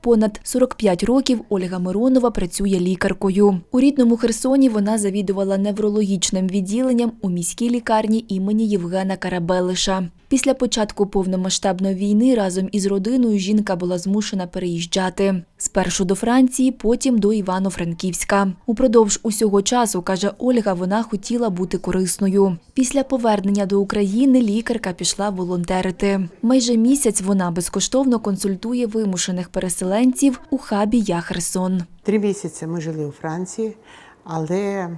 Понад 45 років Ольга Миронова працює лікаркою. У рідному Херсоні вона завідувала неврологічним відділенням у міській лікарні імені Євгена Карабелиша. Після початку повномасштабної війни разом із родиною жінка була змушена переїжджати. Спершу до Франції, потім до Івано-Франківська. Упродовж усього часу, каже Ольга, вона хотіла бути корисною. Після повернення до України лікарка пішла волонтерити. Майже місяць вона безкоштовно консультує вимушених переселенців у хабі Я Херсон. Три місяці ми жили у Франції, але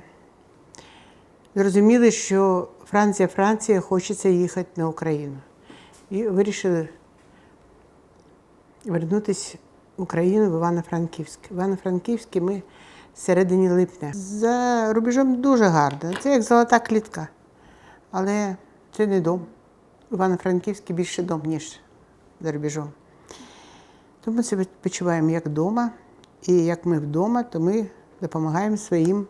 зрозуміли, що Франція, Франція хочеться їхати на Україну. І вирішили вернутися в Україну в Івано-Франківськ. В Івано-Франківське ми в середині липня. За рубежом дуже гарно. Це як золота клітка. Але це не дом. Івано-Франківський більше дом, ніж за рубежом. Тому себе почуваємо як вдома. І як ми вдома, то ми допомагаємо своїм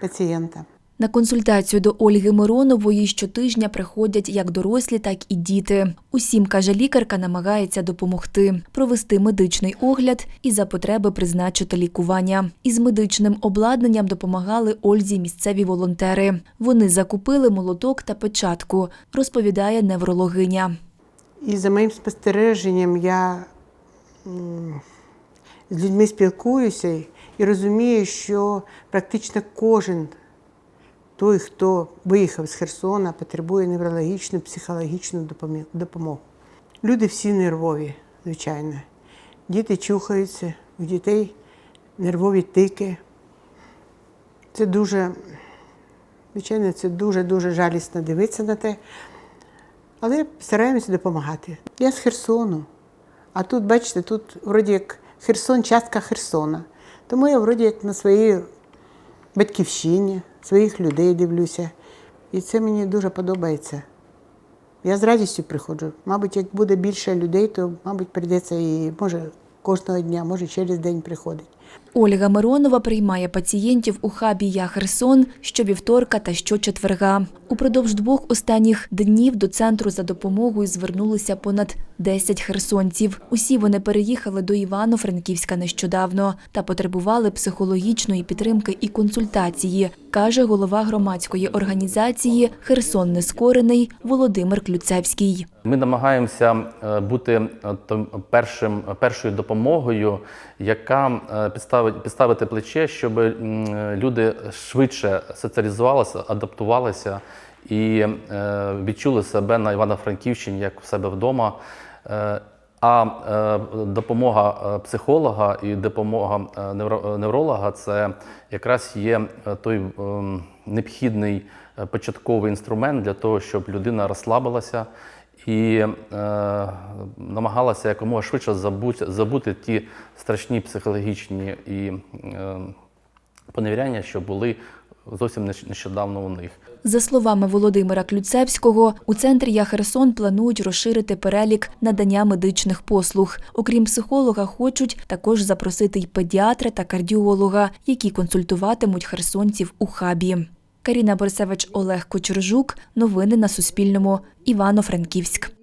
пацієнтам. На консультацію до Ольги Миронової щотижня приходять як дорослі, так і діти. Усім, каже лікарка, намагається допомогти, провести медичний огляд і за потреби призначити лікування. Із медичним обладнанням допомагали Ользі місцеві волонтери. Вони закупили молоток та печатку, розповідає неврологиня. І за моїм спостереженням я з людьми спілкуюся і розумію, що практично кожен той, хто виїхав з Херсона, потребує неврологічну, психологічну допомогу. Люди всі нервові, звичайно. Діти чухаються, у дітей нервові тики. Це дуже, звичайно, це дуже-дуже жалісно дивитися на те. Але стараємося допомагати. Я з Херсону. А тут, бачите, тут вроді як Херсон, частка Херсона. Тому я вроді як на своїй батьківщині, своїх людей дивлюся. І це мені дуже подобається. Я з радістю приходжу. Мабуть, як буде більше людей, то, мабуть, прийдеться і може кожного дня, може через день приходить. Ольга Миронова приймає пацієнтів у хабі Я Херсон щовівторка та щочетверга. Упродовж двох останніх днів до центру за допомогою звернулися понад 10 херсонців. Усі вони переїхали до Івано-Франківська нещодавно та потребували психологічної підтримки і консультації, каже голова громадської організації Херсон Нескорений Володимир Клюцевський. Ми намагаємося е, бути е, першим, першою допомогою, яка е, підставить, підставити плече, щоб люди швидше соціалізувалися, адаптувалися і е, відчули себе на Івано-Франківщині як в себе вдома. Е, А е, допомога психолога і допомога невролога це якраз є той необхідний початковий інструмент для того, щоб людина розслабилася і е, намагалася якомога швидше забути, забути ті страшні психологічні і е, поневіряння, що були зовсім нещодавно у них. За словами Володимира Клюцевського, у центрі Я Херсон планують розширити перелік надання медичних послуг. Окрім психолога, хочуть також запросити й педіатра та кардіолога, які консультуватимуть херсонців у хабі. Каріна Борисевич, Олег Кочержук. Новини на Суспільному. Івано-Франківськ.